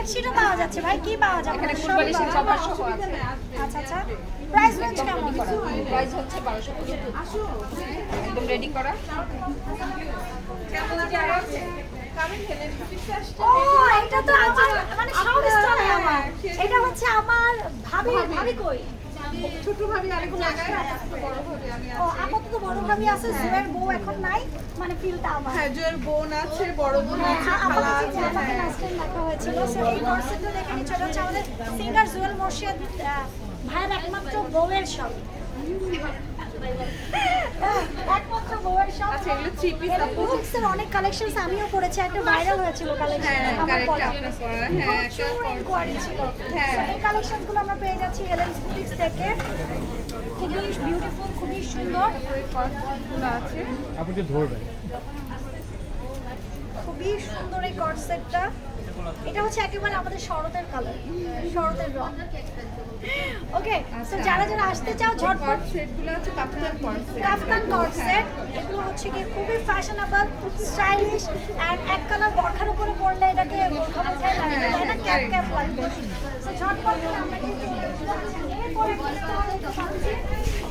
বেডশিটও পাওয়া যাচ্ছে ভাই কি পাওয়া যাবে? এখানে কভার যাবে। সহ আছে। আচ্ছা আচ্ছা। প্রাইস রেঞ্জ কেমন প্রাইস হচ্ছে বারোশো একদম রেডি করা। ও এটা তো আমার মানে সব স্টোরে আমার। এটা হচ্ছে আমার ভাবি ভাবি কই? ছোট ভাবি আরেকটু লাগায় বড় ভাবি আমি ও আপাতত বড় ভাবি আছে জুয়ের বউ এখন নাই মানে ফিলটা আমার। হ্যাঁ জয়ের বোন আছে বড় বোন হ্যাঁ, আছে খালা আছে আমাকে হ্যাঁ। দেখা হয়েছিল সো এই কনসেপ্টটা দেখে এটা হচ্ছে আমাদের সিঙ্গার জুয়েল মোর্শেদ ভাইয়ের একমাত্র বউয়ের শপ একমাত্র বউয়ের শপ আচ্ছা এগুলো থ্রি পিস এর অনেক কালেকশনস আমিও করেছি একটা ভাইরাল হয়েছিল কালেকশন হ্যাঁ, আমার হ্যাঁ, একটা ছিল। হ্যাঁ। এই কালেকশনগুলো আমরা পেয়ে যাচ্ছি বুটিক্স থেকে। খুবই বিউটিফুল খুবই সুন্দর। আছে। আপনি কি ধরবেন। খুবই সুন্দর এই কট সেটটা এটা হচ্ছে একেবারে আমাদের শরতের কালার শরতের রং। ওকে তো যারা যারা আসতে চাও ঝটপট। কট সেটগুলো আছে কট সেট কাফতান কট সেট এগুলো হচ্ছে কি খুবই ফ্যাশনেবল স্টাইলিশ এন্ড এক কালার বরখার উপরে পরলে এটাকে বোরখা বোঝাই লাগে তাই না? ক্যাপ ক্যাপ লাগবে। তো ঝটপট আমরা কিন্তু এরপরে